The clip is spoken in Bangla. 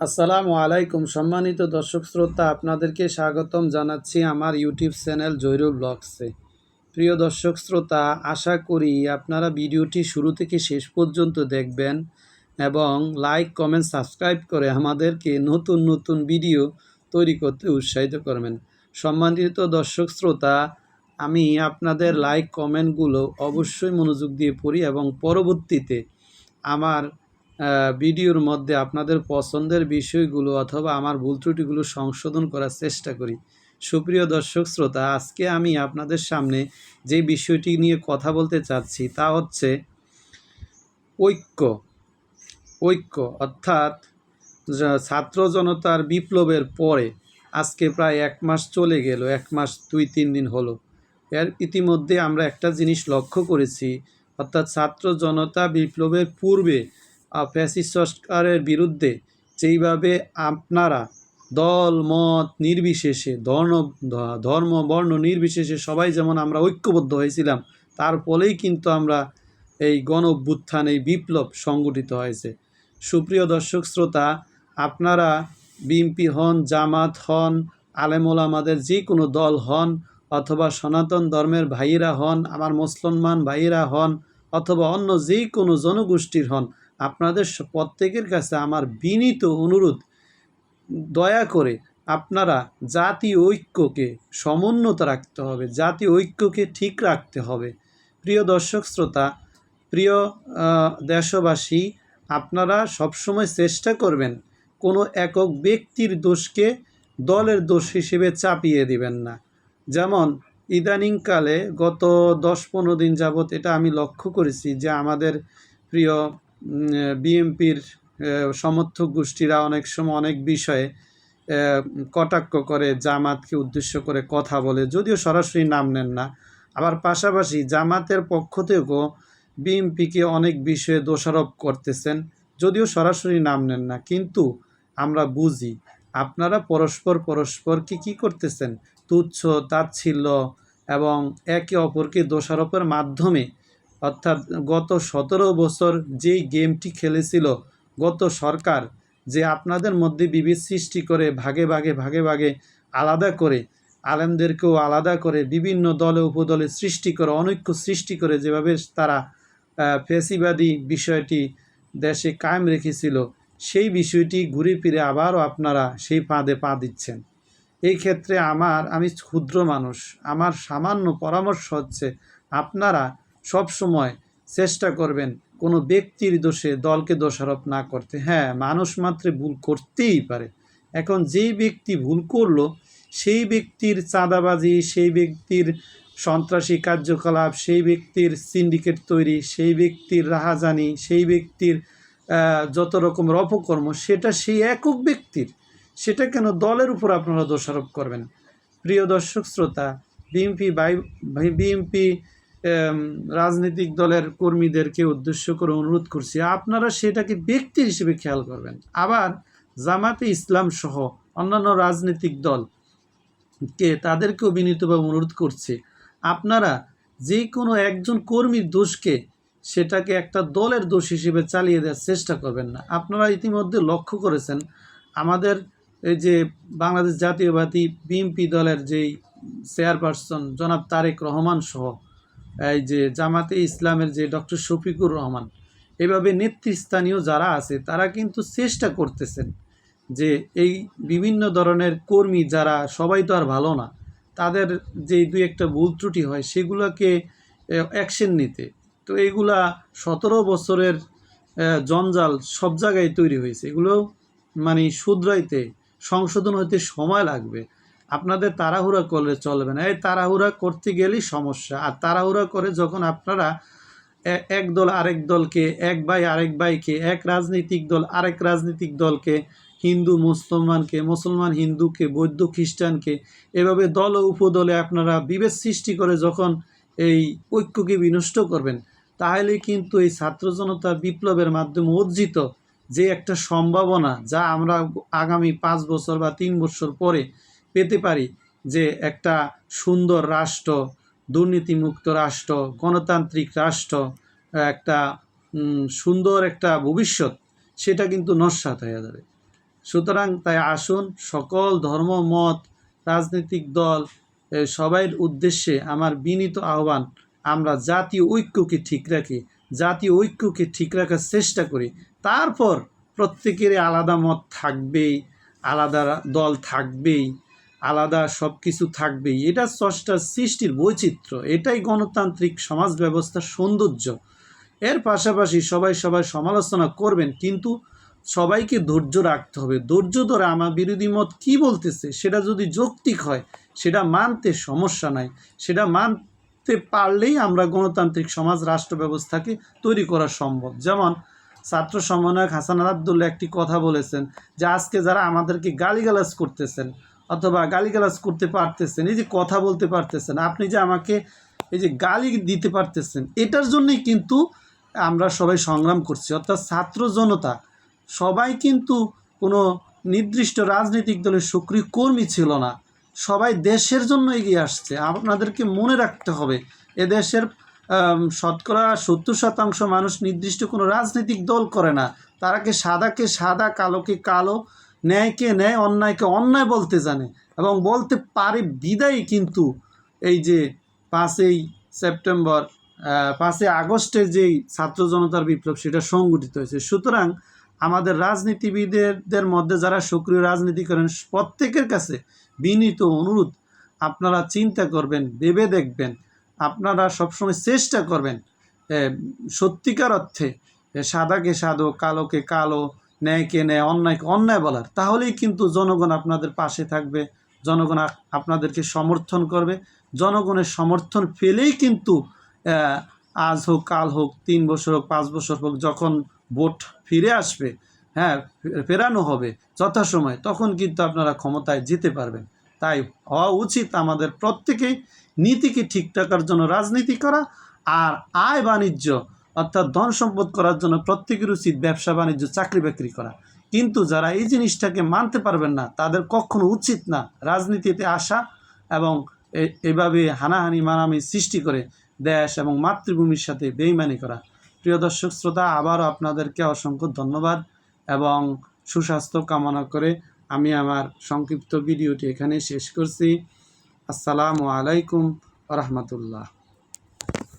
আসসালামু আলাইকুম সম্মানিত দর্শক শ্রোতা, আপনাদেরকে স্বাগতম জানাচ্ছি আমার ইউটিউব চ্যানেল জৈরব ব্লগসে। প্রিয় দর্শক শ্রোতা, আশা করি আপনারা ভিডিওটি শুরু থেকে শেষ পর্যন্ত দেখবেন এবং লাইক, কমেন্ট, সাবস্ক্রাইব করে আমাদেরকে নতুন নতুন ভিডিও তৈরি করতে উৎসাহিত করবেন। সম্মানিত দর্শক শ্রোতা, আমি আপনাদের লাইক, কমেন্টগুলো অবশ্যই মনোযোগ দিয়ে পড়ি এবং পরবর্তীতে আমার ভিডিওর মধ্যে আপনাদের পছন্দের বিষয়গুলো অথবা আমার ভুল ত্রুটিগুলো সংশোধন করার চেষ্টা করি। সুপ্রিয় দর্শক শ্রোতা, আজকে আমি আপনাদের সামনে যে বিষয়টি নিয়ে কথা বলতে চাচ্ছি তা হচ্ছে ঐক্য। ঐক্য অর্থাৎ ছাত্র জনতার বিপ্লবের পরে আজকে প্রায় এক মাস চলে গেল, এক মাস দুই তিন দিন হলো। এর ইতিমধ্যে আমরা একটা জিনিস লক্ষ্য করেছি, অর্থাৎ ছাত্র জনতা বিপ্লবের পূর্বে আহ, ফ্যাসিস্ট সরকারের বিরুদ্ধে যেইভাবে আপনারা দল মত নির্বিশেষে ধর্ম ধর্ম বর্ণ নির্বিশেষে সবাই যেমন আমরা ঐক্যবদ্ধ হয়েছিলাম তার ফলেই কিন্তু আমরা এই গণ অভ্যুত্থান এই বিপ্লব সংগঠিত হয়েছে। সুপ্রিয় দর্শক শ্রোতা আপনারা বিএনপি হন জামাত হন আলেমুল আমাদের যে কোনো দল হন অথবা সনাতন ধর্মের ভাইয়েরা হন আমার মুসলমান ভাইয়েরা হন অথবা অন্য যে কোনো জনগোষ্ঠীর হন আপনাদের প্রত্যেকের কাছে আমার বিনীত অনুরোধ, দয়া করে আপনারা জাতি ঐক্যকে সমুন্নত রাখতে হবে, জাতি ঐক্যকে ঠিক রাখতে হবে। প্রিয় দর্শক শ্রোতা, প্রিয় দেশবাসী, আপনারা সবসময় চেষ্টা করবেন কোনো একক ব্যক্তির দোষকে দলের দোষ হিসেবে চাপিয়ে দিবেন না। যেমন ইদানিংকালে গত দশ পনেরো দিন যাবৎ এটা আমি লক্ষ্য করেছি যে আমাদের প্রিয় বিএমপির সমর্থক গোষ্ঠীরা অনেক সময় অনেক বিষয়ে কটাক্ষ করে, জামাতকে উদ্দেশ্য করে কথা বলে, যদিও সরাসরি নাম নেন না। আবার পাশাপাশি জামাতের পক্ষ থেকেও বিএমপিকে অনেক বিষয়ে দোষারোপ করতেছেন, যদিও সরাসরি নাম নেন না। কিন্তু আমরা বুঝি, আপনারা পরস্পর পরস্পরকে কি করতেছেন? তুচ্ছ, তাচ্ছিল্য এবং একে অপরকে দোষারোপের মাধ্যমে অর্থাৎ গত সতেরো বছর যেই গেমটি খেলেছিল গত সরকার যে আপনাদের মধ্যে বিভেদ সৃষ্টি করে ভাগে ভাগে ভাগে ভাগে আলাদা করে আলেমদেরকেও আলাদা করে বিভিন্ন দলে উপদলে সৃষ্টি করে অনৈক্য সৃষ্টি করে যেভাবে তারা আহ, ফ্যাসিবাদী বিষয়টি দেশে কায়েম রেখেছিল সেই বিষয়টি ঘুরে ফিরে আবারও আপনারা সেই ফাঁদে পা দিচ্ছেন। এই ক্ষেত্রে আমার আমি ক্ষুদ্র মানুষ আমার সামান্য পরামর্শ হচ্ছে আপনারা সব সময় চেষ্টা করবেন কোনো ব্যক্তির দোষে, দলকে দোষারোপ না করতে। হ্যাঁ মানুষ মাত্রে ভুল করতেই পারে। এখন যেই ব্যক্তি ভুল করল, সেই ব্যক্তির চাঁদাবাজি, সেই ব্যক্তির সন্ত্রাসী কার্যকলাপ, সেই ব্যক্তির সিন্ডিকেট তৈরি, সেই ব্যক্তির রাহাজানি, সেই ব্যক্তির যত রকমের অপকর্ম, সেটা সেই একক ব্যক্তির। সেটা কেন দলের উপর আপনারা দোষারোপ করবেন? প্রিয় দর্শক, শ্রোতা, বিএনপি বাই, বিএনপি রাজনৈতিক দলের কর্মীদেরকে উদ্দেশ্য করে অনুরোধ করছি, আপনারা সেটাকে ব্যক্তি হিসেবে খেয়াল করবেন। আবার জামাতে ইসলাম সহ অন্যান্য রাজনৈতিক দল কে তাদেরকেও বিনীতভাবে অনুরোধ করছি, আপনারা যে কোনো একজন কর্মীর দোষকে সেটাকে একটা দলের দোষ হিসেবে চালিয়ে দেওয়ার চেষ্টা করবেন না। আপনারা ইতিমধ্যে লক্ষ্য করেছেন, আমাদের এই যে বাংলাদেশ জাতীয়বাদী বিএনপি দলের যেই চেয়ারপারসন জনাব তারেক রহমান সহ এই যে জামাতে ইসলামের যে ডক্টর শফিকুর রহমান, এভাবে নেতৃস্থানীয় যারা আছে, তারা কিন্তু চেষ্টা করতেছেন যে এই বিভিন্ন ধরনের কর্মী যারা, সবাই তো আর ভালো না, তাদের যে দুই একটা ভুল ত্রুটি হয়, সেগুলোকে অ্যাকশন নিতে। তো এইগুলা সতেরো বছরের জঞ্জাল সব জায়গায় তৈরি হয়েছে। এগুলো মানে শুধরাইতে, সংশোধন হতে সময় লাগবে। আপনাদের তাড়াহুড়া করলে চলবে না। এই তাড়াহুড়া করতে গেলেই সমস্যা। আর তাড়াহুড়া করে যখন আপনারা এক দল আরেক দলকে, এক ভাই আরেক ভাইকে, এক রাজনৈতিক দল আরেক রাজনৈতিক দলকে, হিন্দু, মুসলমানকে, মুসলমান, হিন্দুকে, বৌদ্ধ, খ্রিস্টানকে, এভাবে দল ও উপদলে আপনারা বিভেদ সৃষ্টি করে যখন এই ঐক্যকে বিনষ্ট করবেন, তাহলে কিন্তু এই ছাত্র জনতা বিপ্লবের মাধ্যমে অর্জিত যে একটা সম্ভাবনা যা আমরা আগামী পাঁচ বছর বা তিন বছর পরে পেতে পারি যে একটা সুন্দর রাষ্ট্র, দুর্নীতিমুক্ত রাষ্ট্র, গণতান্ত্রিক রাষ্ট্র, একটা সুন্দর একটা ভবিষ্যৎ, সেটা কিন্তু নস্বাত হয়ে যাবে। সুতরাং তাই আসুন, সকল ধর্ম, মত, রাজনৈতিক দল সবাইয়ের উদ্দেশ্যে আমার বিনীত আহ্বান, আমরা জাতীয় ঐক্যকে ঠিক রাখি, জাতীয় ঐক্যকে ঠিক রাখার চেষ্টা করি। তারপর প্রত্যেকেরই আলাদা মত থাকবেই, আলাদা দল থাকবেই আলাদা সব কিছু থাকবেই। এটা স্রষ্টার সৃষ্টির বৈচিত্র্য। এটাই গণতান্ত্রিক সমাজ ব্যবস্থার সৌন্দর্য। এর পাশাপাশি সবাই সবাই সমালোচনা করবেন, কিন্তু সবাইকে ধৈর্য রাখতে হবে। ধৈর্য ধরে আমার বিরোধী মত কি বলতেছে, সেটা যদি যৌক্তিক হয়, সেটা মানতে সমস্যা নাই। সেটা মানতে পারলেই আমরা গণতান্ত্রিক সমাজ, রাষ্ট্র ব্যবস্থাকে তৈরি করা সম্ভব। যেমন ছাত্র সমন্বয়ক হাসান আবদুল্লাহ একটি কথা বলেছেন যে, আজকে যারা আমাদেরকে গালিগালাজ করতেছেন অথবা গালিগালাজ করতে পারতেছেন, এই যে কথা বলতে পারতেছেন, আপনি যে আমাকে এই যে গালি দিতে পারতেছেন, এটার জন্যই কিন্তু আমরা সবাই সংগ্রাম করছি। অর্থাৎ ছাত্র জনতা, সবাই কিন্তু কোনো নির্দিষ্ট রাজনৈতিক দলের সক্রিয় কর্মী ছিল না। সবাই দেশের জন্য এগিয়ে আসছে। আপনাদেরকে মনে রাখতে হবে এ দেশের শতকরা সত্তর শতাংশ মানুষ নির্দিষ্ট কোনো রাজনৈতিক দল করে না। তারাকে সাদাকে সাদা, কালোকে কালো ন্যায়কে ন্যায়, অন্যায়কে অন্যায় বলতে জানে এবং বলতে পারে বিদায় কিন্তু এই যে পাঁচই সেপ্টেম্বর পাঁচই আগস্টে যেই ছাত্র জনতার বিপ্লব সেটা সংগঠিত হয়েছে। সুতরাং আমাদের রাজনীতিবিদদের মধ্যে যারা সক্রিয় রাজনীতি করেন, প্রত্যেকের কাছে বিনীত অনুরোধ, আপনারা চিন্তা করবেন, ভেবে দেখবেন, আপনারা সবসময় চেষ্টা করবেন সত্যিকার অর্থে সাদাকে সাদো, কালোকে কালো ন্যায়কে ন্যায়, অন্যায়কে অন্যায় বলার। তাহলেই কিন্তু জনগণ আপনাদের পাশে থাকবে, জনগণ আপনাদেরকে সমর্থন করবে। জনগণের সমর্থন পেলেই কিন্তু আজ হোক, কাল হোক, তিন বছর হোক, পাঁচ বছর হোক, যখন ভোট ফিরে আসবে হ্যাঁ ফেরানো হবে যথাসময়, তখন কিন্তু আপনারা ক্ষমতায় যেতে পারবেন। তাই হওয়া উচিত আমাদের প্রত্যেকেই নীতিকে ঠিক রাখার জন্য রাজনীতি করা আর আয় বাণিজ্য অর্থাৎ ধন সম্পদ করার জন্য প্রত্যেকের উচিত ব্যবসা বাণিজ্য, চাকরি বাকরি করা। কিন্তু যারা এই জিনিসটাকে মানতে পারবেন না, তাদের কখনো উচিত না রাজনীতিতে আসা এবং এভাবে হানাহানি মানামি সৃষ্টি করে দেশ এবং মাতৃভূমির সাথে বেইমানি করা। প্রিয় দর্শক, শ্রোতা, আবারও আপনাদেরকে অসংখ্য ধন্যবাদ এবং সুস্বাস্থ্য কামনা করে আমি আমার সংক্ষিপ্ত ভিডিওটি এখানে শেষ করছি। আসসালামু আলাইকুম রহমতুল্লাহ।